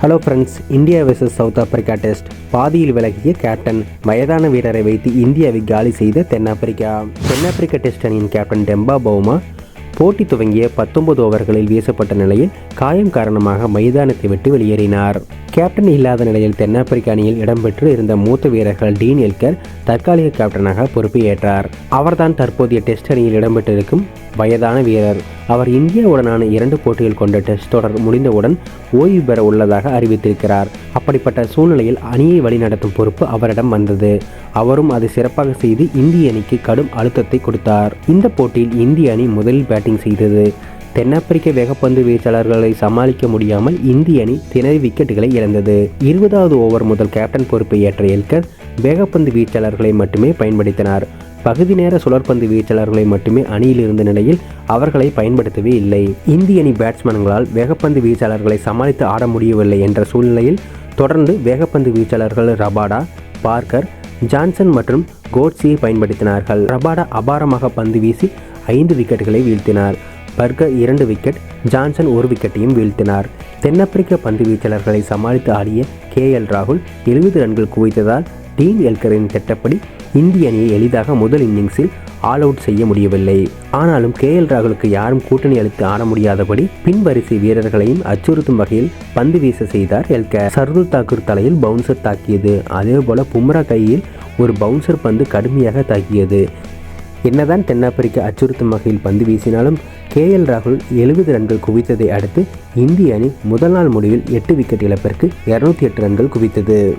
Hello friends India versus south Africa test பாதியில் விலகிய captain வயதான வீரரை வைத்து இந்தியாவை காலி செய்த தென்னாப்பிரிக்கா தென்னாப்பிரிக்க டெஸ்ட் அணியின் கேப்டன் டெம்பா பவுமா போட்டி துவங்கிய பத்தொன்பது ஓவர்களில் வீசப்பட்ட நிலையில் காயம் காரணமாக மைதானத்தை விட்டு வெளியேறினார். கேப்டன் இல்லாத நிலையில் தென்னாப்பிரிக்க அணியில் இடம்பெற்று இருந்த மூத்த வீரர்கள் டீன் எல்கர் தற்காலிக கேப்டனாக பொறுப்பை ஏற்றார் அவர்தான் தற்போதைய டெஸ்ட் அணியில் இடம்பெற்றிருக்கும் வயதான வீரர். அவர் இந்தியாவுடனான இரண்டு போட்டிகள் கொண்ட டெஸ்ட் தொடர் முடிந்தவுடன் ஓய்வு பெற உள்ளதாக அறிவித்திருக்கிறார். அப்படிப்பட்ட சூழ்நிலையில் அணியை வழிநடத்தும் பொறுப்பு அவரிடம் வந்தது. அவரும் அதை சிறப்பாக செய்து இந்திய அணிக்கு கடும் அழுத்தத்தை கொடுத்தார். இந்த போட்டியில் இந்திய அணி முதலில் பேட்டிங் செய்தது. தென்னாப்பிரிக்க வேகப்பந்து வீச்சாளர்களை சமாளிக்க முடியாமல் இந்திய அணி திணறி விக்கெட்டுகளை இழந்தது. இருபதாவது ஓவர் முதல் கேப்டன் பொறுப்பை ஏற்ற எல்கர் வேகப்பந்து வீச்சாளர்களை மட்டுமே பயன்படுத்தினார். பகுதி நேர சுழற்பந்து வீச்சாளர்களை மட்டுமே அணியில் இருந்த நிலையில் அவர்களை பயன்படுத்தவே இல்லை. இந்திய அணி பேட்ஸ்மேன்களால் வேகப்பந்து வீச்சாளர்களை சமாளித்து ஆட முடியவில்லை என்ற சூழ்நிலையில் தொடர்ந்து வேகப்பந்து வீச்சாளர்கள் ரபாடா பார்க்கர் ஜான்சன் மற்றும் கோட்ஸியை பயன்படுத்தினார்கள். ரபாடா அபாரமாக பந்து வீசி ஐந்து விக்கெட்டுகளை வீழ்த்தினார். பர்கர் இரண்டு விக்கெட் ஜான்சன் ஒரு விக்கெட்டையும் வீழ்த்தினார். தென்னாப்பிரிக்க பந்து வீச்சாளர்களை சமாளித்து ஆடிய கே. எல். ராகுல் எழுபது ரன்கள் குவித்ததால் டீன் எல்கரின் திட்டப்படி இந்திய அணியை எளிதாக முதல் இன்னிங்ஸில் ஆல் அவுட் செய்ய முடியவில்லை. ஆனாலும் கே எல் ராகுலுக்கு யாரும் கூட்டணி அளித்து ஆட முடியாதபடி பின்வரிசை வீரர்களையும் அச்சுறுத்தும் வகையில் பந்து வீச செய்தார் எல்கே சர்துல் தாக்கூர் தலையில் பவுன்சர் தாக்கியது. அதேபோல பும்ரா கையில் ஒரு பவுன்சர் பந்து கடுமையாக தாக்கியது. என்னதான் தென்னாப்பிரிக்கா அச்சுறுத்தும் வகையில் பந்து வீசினாலும் கே எல் ராகுல் எழுபது ரன்கள் குவித்ததை அடுத்து இந்திய அணி முதல் நாள் முடிவில் எட்டு விக்கெட் இழப்பிற்கு இருநூத்தி எட்டு ரன்கள் குவித்தது.